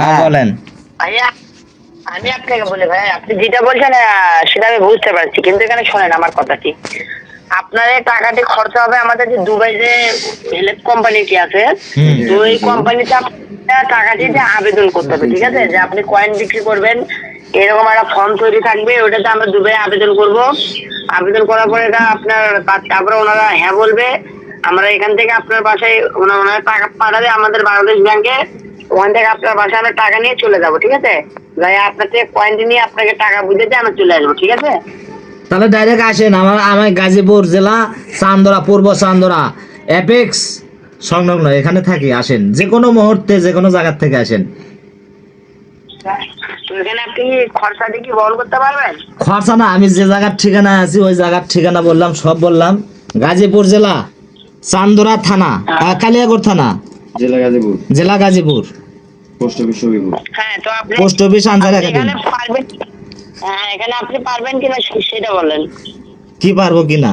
হ্যাঁ বলেন। ভাইয়া আমি আপনাকে বলি ভাই আপনি যেটা বলছেন সেটা আমি বুঝতে পারছি কিন্তু এখানে শোনেন আমার কথাটি আপনার এই টাকাটি খরচা হবে আমাদের যে দুবাই যে ইলেক্ট কোম্পানিটি আছে তো এই কোম্পানিতে টাকাটি যে আবেদন করতে হবে ঠিক আছে? যে আপনি কয়েন বিক্রি করবেন এরকম একটা ফর্ম তৈরি থাকবে ওটাতে আমরা দুবাই আবেদন করব। আবেদন করার পরে এটা আপনার তারপরে ওনারা হ্যাঁ বলবে। আমরা এখান থেকে আপনার বাসায় ওনা- ওনারা টাকা পাঠাবে আমাদের বাংলাদেশ ব্যাংকে। ওখান থেকে আপনার বাসায় আমরা টাকা নিয়ে চলে যাব ঠিক আছে? ভাই আপনার থেকে কয়েনটি নিয়ে আপনাকে টাকা বুঝে দিয়ে আমরা চলে আসব ঠিক আছে? তাহলে ডাইরেক্ট আসেন আমার আমার গাজীপুর জেলা চান্দরা পূর্ব চান্দরা অ্যাপেক্স সংলগ্ন এখানে থাকি আসেন। যে কোনো মুহূর্তে যে কোনো জায়গার থেকে আসেন। তো এখানে আপনি কি খরচাটি কি বহন করতে পারবেন? খরচা না আমি যে জায়গার ঠিকানা আছি ওই জায়গার ঠিকানা বললাম সব বললাম। গাজীপুর জেলা চান্দরা থানা কালিয়াগড় থানা। জেলা গাজীপুর। জেলা গাজীপুর। পোস্ট অফিস সবিপুর হ্যাঁ তো আপনি পোস্ট অফিস আনসার একাডেমি। এখানে পারবেন হ্যাঁ এখানে আপনি পারবেন কিনা সেটা বলেন। কি পারব কিনা?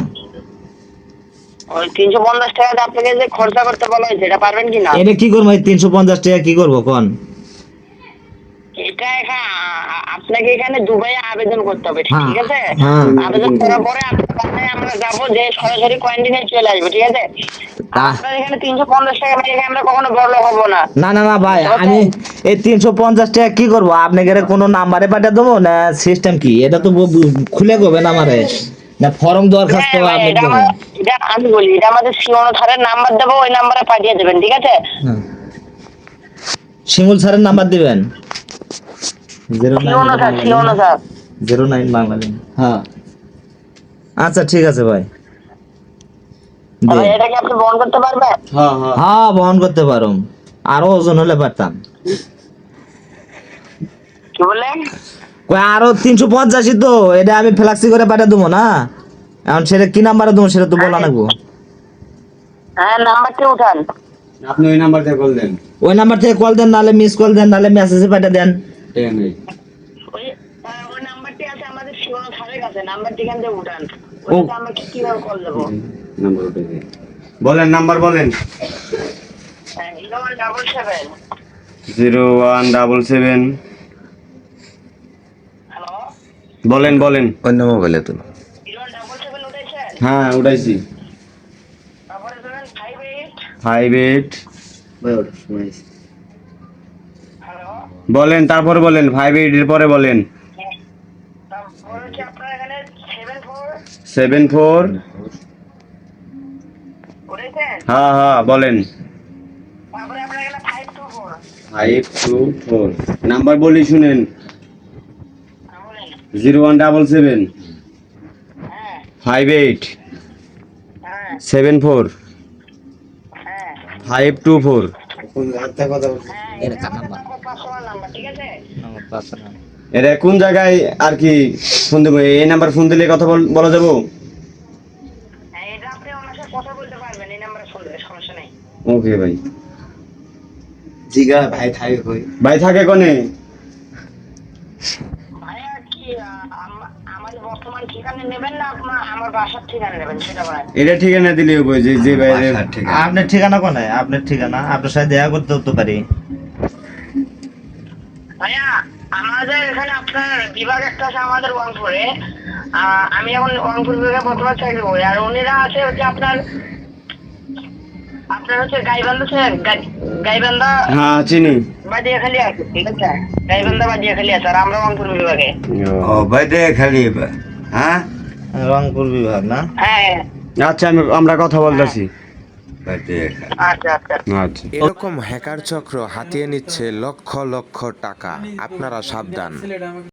ওই তিনশো পঞ্চাশ টাকা আপনাকে যে খরচা করতে বলা হয়েছে এটা পারবেন কিনা? এটা কি করব? তিনশো পঞ্চাশ টাকা কি করব কোন? এটা এখানে আপনাকে এখানে দুবাইয়ে আবেদন করতে হবে হ্যাঁ, ঠিক আছে? হ্যাঁ। আবেদন করার পরে আপনার আমরা যাব যে সরাসরি কয়েন্টি নিয়ে চলে আসব ঠিক আছে? আপনার এখানে তিনশো পঞ্চাশ টাকা মেরে আমরা কখনো বড় হব না। না না না ভাই আমি এই তিনশো পঞ্চাশ টাকা কি করব? আপনাকে কোনো নাম্বারে পাঠিয়ে দেবো না সিস্টেম কি? এটা তো খুলে করবেন আমারে? না ফর্ম দরখাস্ত হ্যাঁ আপনি এটা আমি বলি এটা আমাদের স্যারের নাম্বার দেবো ওই নাম্বারে পাঠিয়ে দেবেন ঠিক আছে। শিমুল স্যারের নাম্বার দিবেন? জিরো নাইন বাংলাদেশ হ্যাঁ। আচ্ছা ঠিক আছে ভাই। হ্যাঁ হ্যাঁ। হ্যাঁ বহন করতে পারো আরও ওজন হলে পারতাম। আরও তিনশো পঞ্চাশই তো। এটা আমি ফ্লাক্সি করে পাঠিয়ে দেবো না? এখন সেটা কি নাম্বারে দেবো সেটা তো বলা লাগবো। হ্যাঁ নাম্বারটি উঠান। আপনি ওই নাম্বার থেকে কল দেন। ওই নাম্বার থেকে কল দেন নাহলে মিস কল দেন নাহলে মেসেজে পাঠিয়ে দেন। ঠিক নেই। ওই আহ, নাম্বারটি আছে আমাদের কাছে নাম্বারটি এখান থেকে উঠান। ও। ওটাতে কীভাবে কল দেবো? নাম্বার উঠে বলেন নাম্বার বলেন। হ্যাঁ zero one double seven. Zero one double seven. Hello? বলেন বলেন। অন্য মোবাইলে উঠেছেন হ্যাঁ উঠাইছি। Five eight five eight hello বলেন, তারপরে বলেন ফাইভ এইট এর পরে বলেন। সেভেন ফোর হ্যাঁ হ্যাঁ বলেন। ফাইভ টু ফোর নাম্বার বলি শুনেন। Zero one double seven five eight seven four five two four এটা আমাদের পার্সোনাল নাম্বার ঠিক আছে এটা কোন জায়গায় আর কি ফোন দেবো? এই নাম্বার ফোন দিলে কথা বল- বলা যাব? হ্যাঁ এটা আপনি ওনার সাথে কথা বলতে পারবেন এই নাম্বারে ফোন দিলে সমস্যা নেই। ওকে ভাই। জিগা ভাই থাকে কই। ভাই থাকে কোনে ভাইয়া কি আহ, আম- আমাদের বর্তমান ঠিকানা নেবেন না আপনার আমার বাসার ঠিকানা নেবেন সেটা বলেন এটা ঠিকানা দিলে হবে যে যে বাইরে আপনার ঠিকানা কোনে? আপনার ঠিকানা? আপনার সাথে দেখা করতে হতে পারি। আমাদের এখানে আপনার বিভাগ একটা আছে আমাদের রংপুরে। আমি এখন রংপুর বিভাগে বর্তমান চাকরি করি আর উনিরা আছে হচ্ছে আপনার আপনার হচ্ছে গাইবান্ধা আছে গাই- গাইবান্ধা হ্যাঁ চিনি। বাদিয়াখালী আছে ঠিক আছে? গাইবান্ধা বাদিয়াখালী আছে আর আমরা রংপুর বিভাগে। ও বাইদে খালি হ্যাঁ? রংপুর বিভাগ না? হ্যাঁ। আচ্ছা আমি আমরা কথা বলতেছি। আচ্ছা আচ্ছা। আচ্ছা। এরকম হ্যাকার চক্র হাতিয়ে নিচ্ছে লক্ষ লক্ষ টাকা। আপনারা সাবধান।